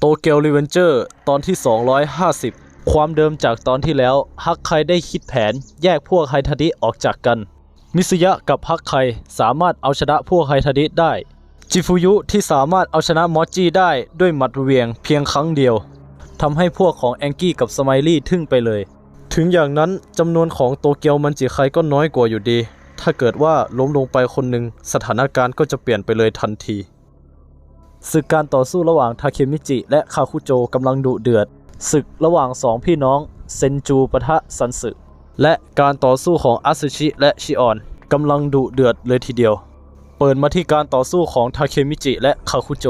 โตเกียวรีเวนเจอร์ตอนที่ 250 ความเดิมจากตอนที่แล้ว ฮักไคได้คิดแผน แยกพวกไฮทาดิออกจากกัน มิสยะกับฮักไคสามารถเอาชนะพวกไฮทาดิได้ จิฟุยุที่สามารถเอาชนะมอจิได้ด้วยหมัดเวียงเพียงครั้งเดียวทำให้พวกของแองกี้กับสไมลี่ทึ่งไปเลย ถึงอย่างนั้นจำนวนของโตเกียวมันจิไคก็น้อยกว่าอยู่ดี ถ้าเกิดว่าล้มลงไปคนหนึ่งสถานการณ์ก็จะเปลี่ยนไปเลยทันที ศึกการต่อสู้ระหว่างทาเคมิจิ และคาคุโจกำลังดุเดือด ศึกระหว่างสองพี่น้องเซนจูปะทะซันสึและการต่อสู้ของอาซึชิและชิออนกำลังดุเดือดเลยทีเดียว เปิดมาที่การต่อสู้ของทาเคมิจิและคาคุโจ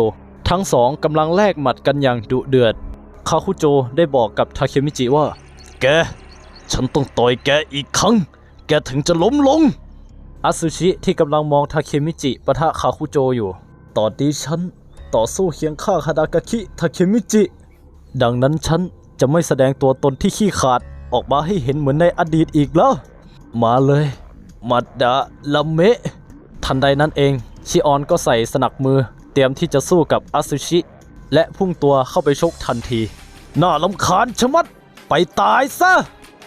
ทั้งสองกำลังแลกหมัดกันอย่างดุเดือด คาคุโจได้บอกกับทาเคมิจิว่า แก ฉันต้องต่อยแกอีกครั้ง แกถึงจะล้มลงอาซึชิที่กำลังมองทาเคมิจิปะทะคาคุโจอยู่ ตอนนี้ฉัน ต่อสู้เคียงข้างฮาดากาคิทาเคมิจิ ดังนั้นฉันจะไม่แสดงตัวตนที่ขี้ขาดออกมาให้เห็นเหมือนในอดีตอีกแล้ว มาเลยมัดดาละเมะ ทันใดนั้นเอง ชิออนก็ใส่สนักมือ เตรียมที่จะสู้กับอาซึชิ และพุ่งตัวเข้าไปชกทันที น่าลำคาญชะมัด ไปตายซะ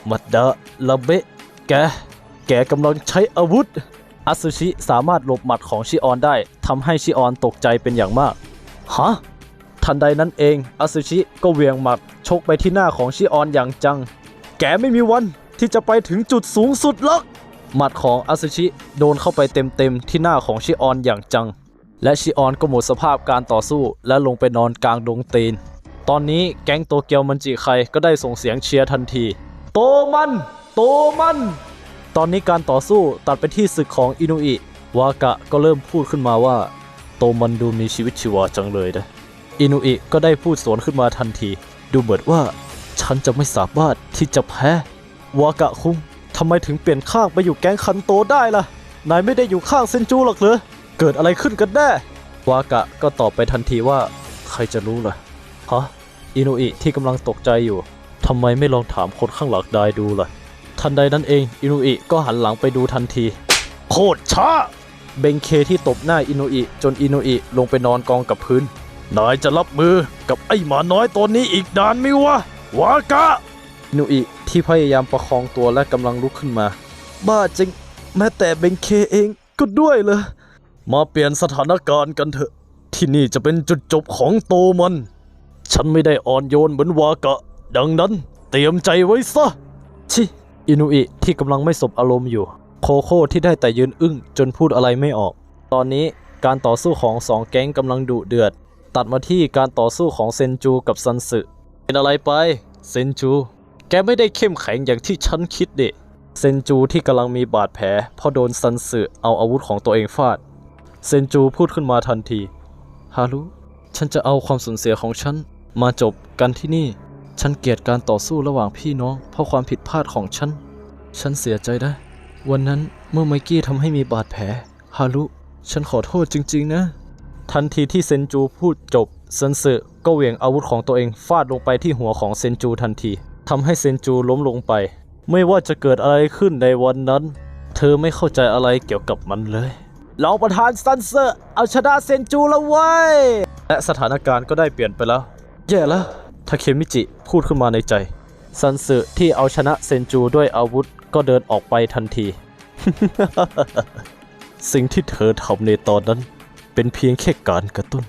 มัดดาละเมะ แก แกกำลังใช้อาวุธอาซึชิสามารถหลบหมัดของชิออนได้ทำให้ชิออนตกใจเป็นอย่างมาก ฮะทันใดนั้นเองอาซึชิก็เวียงหมัดชกไปที่หน้าของชิออนอย่างจัง แกไม่มีวันที่จะไปถึงจุดสูงสุดหรอก หมัดของอาซึชิโดนเข้าไปเต็มๆที่หน้าของชิออนอย่างจัง และชิออนก็หมดสภาพการต่อสู้และลงไปนอนกลางดงตีน ตอนนี้แก๊งโตเกียวมันจิไครก็ได้ส่งเสียงเชียร์ทันที โตมัน โตมัน ตอนนี้การต่อสู้ตัดไปที่ศึกของอินุอิวากะก็เริ่มพูดขึ้นมาว่า โตมันดูมีชีวิตชีวาจังเลยนะอินุอิก็ได้พูดสวนขึ้นมาทันที ดูเหมือนว่า ฉันจะไม่สามารถที่จะแพ้วากะคุงทำไมถึงเปลี่ยนข้างไปอยู่แก๊งคันโตได้ล่ะ นายไม่ได้อยู่ข้างเซนจูหรอกเหรอเกิดอะไรขึ้นกันแน่วากะก็ตอบไปทันทีว่า ใครจะรู้ล่ะฮะอินุอิที่กำลังตกใจอยู่ทำไมไม่ลองถามคนข้างหลังได้ดูล่ะ ทันใดนั้นเองอินุอิก็หันหลังไปดูทันที โคตรช้า เบงเคที่ตบหน้าอินุอิจนอินุอิลงไปนอนกองกับพื้น นายจะรับมือกับไอ้หมาน้อยตัวนี้อีกนานไหมวะวากะอินุอิที่พยายามประคองตัวและกำลังลุกขึ้นมา บ้าจริงแม้แต่เบงเคเองก็ด้วยเลย มาเปลี่ยนสถานการณ์กันเถอะ ที่นี่จะเป็นจุดจบของโตมัน ฉันไม่ได้อ่อนโยนเหมือนวากะ ดังนั้นเตรียมใจไว้ซะชิอินุอิที่กำลังไม่สบอารมณ์อยู่ โคโค่ที่ได้แต่ยืนอึ้งจนพูดอะไรไม่ออก ตอนนี้การต่อสู้ของสองแก๊งกำลังดุเดือด ตัดมาที่การต่อสู้ของเซนจูกับซันสึเป็นอะไรไป เซนจู แกไม่ได้เข้มแข็งอย่างที่ฉันคิดเดะเซนจูที่กำลังมีบาดแผลเพราะโดนซันสึเอาอาวุธของตัวเองฟาด เซนจูพูดขึ้นมาทันที ฮารุ ฉันจะเอาความสูญเสียของฉัน มาจบกันที่นี่ ฉันเกลียดการต่อสู้ระหว่างพี่น้อง เพราะความผิดพลาดของฉัน ฉันเสียใจนะ วันนั้นเมื่อไมกี้ทำให้มีบาดแผล ฮารุ ฉันขอโทษจริง ๆ นะ ทันทีที่เซนจูพูดจบเซนสึก็เหวี่ยงอาวุธของตัวเองฟาดลงไปที่หัวของเซนจูทันทีทำให้เซนจูล้มลงไป ไม่ว่าจะเกิดอะไรขึ้นในวันนั้น เธอไม่เข้าใจอะไรเกี่ยวกับมันเลยเรองประธานซันเซอร์เอาชนะเซนจูแล้วเว้ย และสถานการณ์ก็ได้เปลี่ยนไปแล้ว แย่แล้วทาเคมิจิพูดขึ้นมาในใจ ซันสึที่เอาชนะเซนจูด้วยอาวุธ ก็เดินออกไปทันที สิ่งที่เธอทำในตอนนั้นเป็นเพียงแค่การกระตุ้น